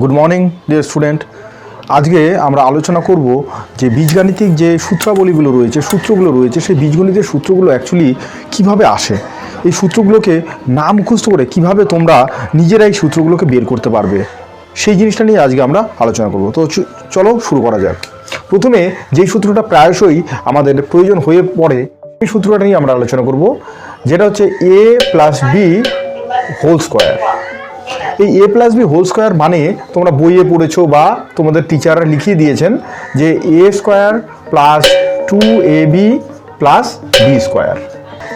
Good morning dear student আজকে আমরা আলোচনা করব যে বীজগাণিতিক যে সূত্রাবলীগুলো রয়েছে, সূত্রগুলো রয়েছে, সেই বীজগণিতের সূত্রগুলো অ্যাকচুয়ালি কীভাবে আসে? এই সূত্রগুলোকে না মুখস্থ করে কীভাবে তোমরা নিজেরাই সূত্রগুলোকে বের করতে পারবে? সেই জিনিসটা নিয়ে আজকে আমরা আলোচনা করব। তো চলো শুরু করা যাক। প্রথমে যেই সূত্রটা প্রায়শই আমাদের প্রয়োজন হয়ে পড়ে, সেই সূত্রটা নিয়ে আমরা আলোচনা করব, যেটা হচ্ছে A plus B whole square এই A plus B whole square মানে তোমরা বইয়ে পড়েছো বা তোমাদের টিচাররা লিখিয়ে দিয়েছেন যে A square plus two A B plus B square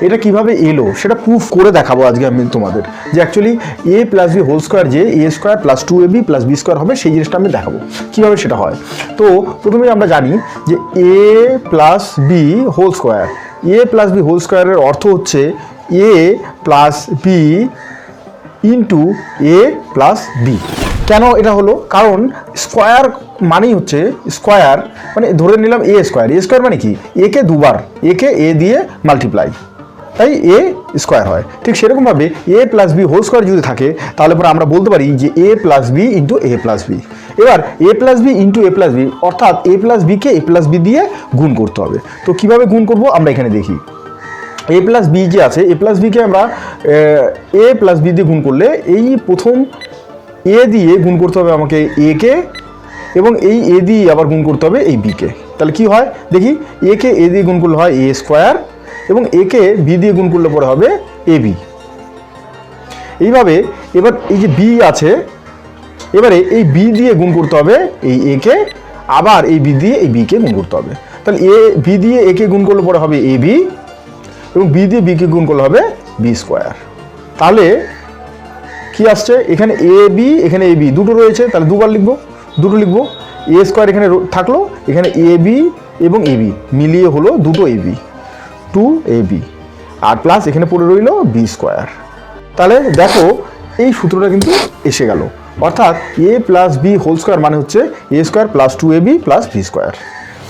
এটা কীভাবে এলো? সেটা প্রুফ করে দেখাবো আজকে আমি তোমাদের যে actually A plus B whole square যে A square plus two A B plus B square হবে, সেই জিনিসটা আমি দেখাবো। কীভাবে সেটা হয়? তো প্রথমে আমরা জানি যে A plus B whole square A plus B whole স্কোয়ারের অর্থ হচ্ছে A plus B into A plus B কেন এটা হলো? কারণ স্কোয়ার মানেই হচ্ছে স্কোয়ার মানে ধরে নিলাম এ স্কোয়ার এ স্কোয়ার মানে কি? এ কে দুবার এ কে এ দিয়ে মাল্টিপ্লাই তাই এ স্কোয়ার হয়। ঠিক সেরকমভাবে A plus B whole square যদি থাকে, তাহলে পরে আমরা বলতে পারি যে A plus B into A plus B এবার A plus B into A plus B অর্থাৎ এ প্লাস বিকে এ প্লাস বি দিয়ে গুণ করতে হবে। তো কীভাবে গুণ করব? আমরা এখানে দেখি। এ প্লাস বি যে আছে এ প্লাস বিকে আমরা, এ প্লাস বি দিয়ে গুণ করলে এই প্রথম এ দিয়ে গুণ করতে হবে আমাকে এ কে এবং এই এ দিয়ে আবার গুণ করতে হবে এই বিকে তাহলে কি হয়? দেখি এ কে এ দিয়ে গুণ করলে হয় এ স্কোয়ার এবং এ কে বি দিয়ে গুণ করলে পরে হবে এ বি এইভাবে এবার এই যে বি আছে, এবারে এই বি দিয়ে গুণ করতে হবে এই এ কে, আবার এই বি দিয়ে এই বি কে গুণ করতে হবে। তাহলে এ বি দিয়ে এ কে গুণ করলে পরে হবে এ বি এবং বি দিয়ে বিকে গুণ করলে হবে বি স্কোয়ার তাহলে কি আসছে? এখানে এ বি এখানে এ বি দুটো রয়েছে, তাহলে দুবার লিখব, দুটো লিখব। এ স্কোয়ার এখানে থাকল, এখানে এ বি এবং এ বি মিলিয়ে হলো দুটো A B two A B R plus এখানে পড়ে রইল বি স্কোয়ার তাহলে দেখো, এই সূত্রটা কিন্তু এসে গেল। অর্থাৎ A plus B whole square মানে হচ্ছে A square plus two A B plus B square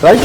right